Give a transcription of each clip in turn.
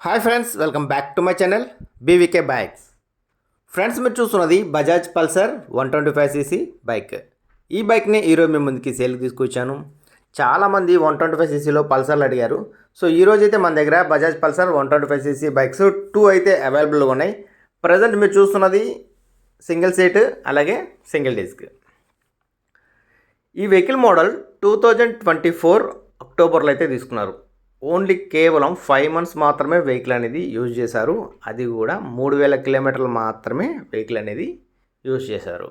Hi friends welcome back to my channel BVK bikes friends మీరు చూస్తున్నది Bajaj Pulsar one twenty five CC bike ఈ బైక్ని ఈరోజు మేము ముందుకి సేల్కి తీసుకొచ్చాను. చాలామంది వన్ ట్వంటీ ఫైవ్ సీసీలో పల్సర్లు అడిగారు. సో ఈ అయితే మన దగ్గర Bajaj Pulsar one twenty five CC bikes two అయితే అవైలబుల్గా ఉన్నాయి. ప్రజెంట్ మీరు చూస్తున్నది సింగిల్ సీట్ అలాగే సింగిల్ డిస్క్ ఈ vehicle model two thousand twenty four అక్టోబర్లో అయితే తీసుకున్నారు. ఓన్లీ కేవలం ఫైవ్ మంత్స్ మాత్రమే వెహికల్ అనేది యూజ్ చేశారు. అది కూడా మూడు వేల కిలోమీటర్లు మాత్రమే వెహికల్ అనేది యూజ్ చేశారు.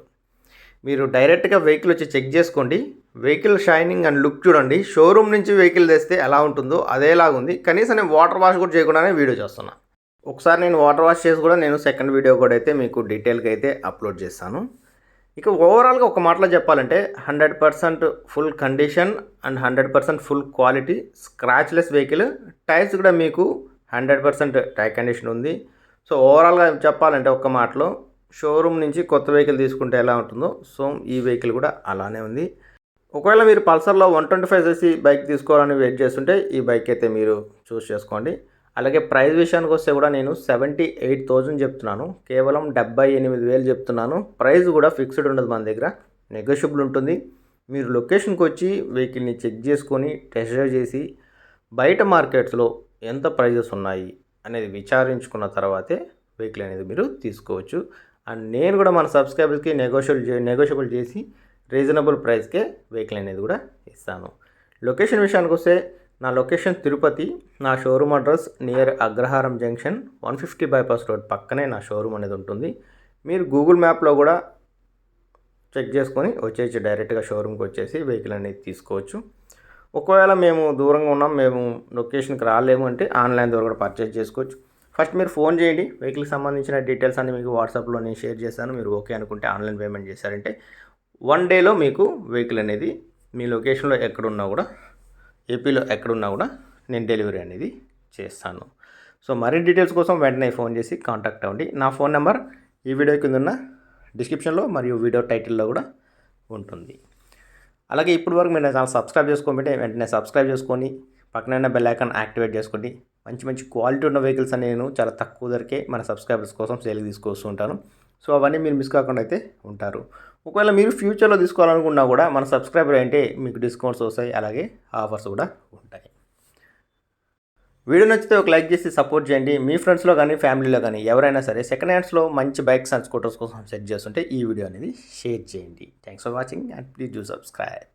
మీరు డైరెక్ట్గా వెహికల్ వచ్చి చెక్ చేసుకోండి. వెహికల్ షైనింగ్ అండ్ లుక్ చూడండి. షోరూమ్ నుంచి వెహికల్ తెస్తే ఎలా ఉంటుందో అదేలాగా ఉంది. కనీసం నేను వాటర్ వాష్ కూడా చేయకుండానే వీడియో చేస్తున్నా. ఒకసారి నేను వాటర్ వాష్ చేసి కూడా నేను సెకండ్ వీడియో కూడా అయితే మీకు డీటెయిల్గా అయితే అప్లోడ్ చేస్తాను. ఇక ఓవరాల్గా ఒక మాటలో చెప్పాలంటే hundred percent full condition and hundred percent full quality scratchless vehicle tyres కూడా మీకు హండ్రెడ్ పర్సెంట్ టైర్ కండిషన్ ఉంది. సో ఓవరాల్గా చెప్పాలంటే ఒక మాటలో షోరూమ్ నుంచి కొత్త వెహికల్ తీసుకుంటే ఎలా ఉంటుందో సో ఈ వెహికల్ కూడా అలానే ఉంది. ఒకవేళ మీరు పల్సర్లో one twenty five CC bike తీసుకోవాలని వెయిట్ చేస్తుంటే ఈ బైక్ అయితే మీరు చూస్ చేసుకోండి. అలాగే ప్రైస్ విషయానికి వస్తే కూడా నేను సెవెంటీ ఎయిట్ థౌజండ్ చెప్తున్నాను. కేవలం డెబ్బై ఎనిమిది వేలు చెప్తున్నాను. ప్రైస్ కూడా ఫిక్స్డ్ ఉండదు మన దగ్గర. నెగోషియబుల్ ఉంటుంది. మీరు లొకేషన్కి వచ్చి వెహికల్ని చెక్ చేసుకొని టెస్ట్ డ్రైవ్ చేసి బయట మార్కెట్స్లో ఎంత ప్రైజెస్ ఉన్నాయి అనేది విచారించుకున్న తర్వాతే వెహికల్ అనేది మీరు తీసుకోవచ్చు. అండ్ నేను కూడా మన సబ్స్క్రైబర్స్కి నెగోషియబుల్ చే నెగోషియబుల్ చేసి రీజనబుల్ ప్రైస్కే వెహికల్ అనేది కూడా ఇస్తాను. లొకేషన్ విషయానికి వస్తే నా లొకేషన్ తిరుపతి నా showroom address near Agraharam junction one fifty bypass road పక్కనే నా షోరూమ్ అనేది ఉంటుంది. మీరు గూగుల్ మ్యాప్లో కూడా చెక్ చేసుకొని వచ్చేసి డైరెక్ట్గా షోరూమ్కి వచ్చేసి వెహికల్ అనేది తీసుకోవచ్చు. ఒకవేళ మేము దూరంగా ఉన్నాం మేము లొకేషన్కి రాలేము అంటే ఆన్లైన్ ద్వారా కూడా పర్చేజ్ చేసుకోవచ్చు. ఫస్ట్ మీరు ఫోన్ చేయండి వెహికల్కి సంబంధించిన డీటెయిల్స్ అన్ని మీకు వాట్సాప్లో నేను షేర్ చేస్తాను. మీరు ఓకే అనుకుంటే ఆన్లైన్ పేమెంట్ చేశారంటే వన్ డేలో మీకు వెహికల్ అనేది మీ లొకేషన్లో ఎక్కడున్నా కూడా ఏపీలో ఎక్కడున్నా కూడా నేను డెలివరీ అనేది చేస్తాను. సో మరిన్ని డీటెయిల్స్ కోసం వెంటనే ఫోన్ చేసి కాంటాక్ట్ అవ్వండి. నా ఫోన్ నెంబర్ ఈ వీడియో కింద ఉన్న డిస్క్రిప్షన్లో మరియు వీడియో టైటిల్లో కూడా ఉంటుంది. అలాగే ఇప్పటి వరకు మీరు నా ఛానల్ సబ్స్క్రైబ్ చేసుకోమంటే వెంటనే సబ్స్క్రైబ్ చేసుకొని పక్కన బెల్ ఐకాన్ యాక్టివేట్ చేసుకోండి. మంచి మంచి క్వాలిటీ ఉన్న వెహికల్స్ అని నేను చాలా తక్కువ ధరకే మన సబ్స్క్రైబర్స్ కోసం సేల్కి తీసుకొస్తూ ఉంటాను. సో అవన్నీ మీరు మిస్ కాకుండా అయితే ఉంటారు. ఒకవేళ మీరు ఫ్యూచర్లో తీసుకోవాలనుకున్నా కూడా మన సబ్స్క్రైబర్ అంటే మీకు డిస్కౌంట్స్ వస్తాయి అలాగే ఆఫర్స్ కూడా ఉంటాయి. వీడియో నచ్చితే ఒక లైక్ చేసి సపోర్ట్ చేయండి. మీ ఫ్రెండ్స్లో కానీ ఫ్యామిలీలో కానీ ఎవరైనా సరే సెకండ్ హ్యాండ్స్లో మంచి బైక్స్ అండ్ స్కూటర్స్ కోసం సెట్ చేస్తుంటే ఈ వీడియో అనేది షేర్ చేయండి. Thanks for watching and please do subscribe.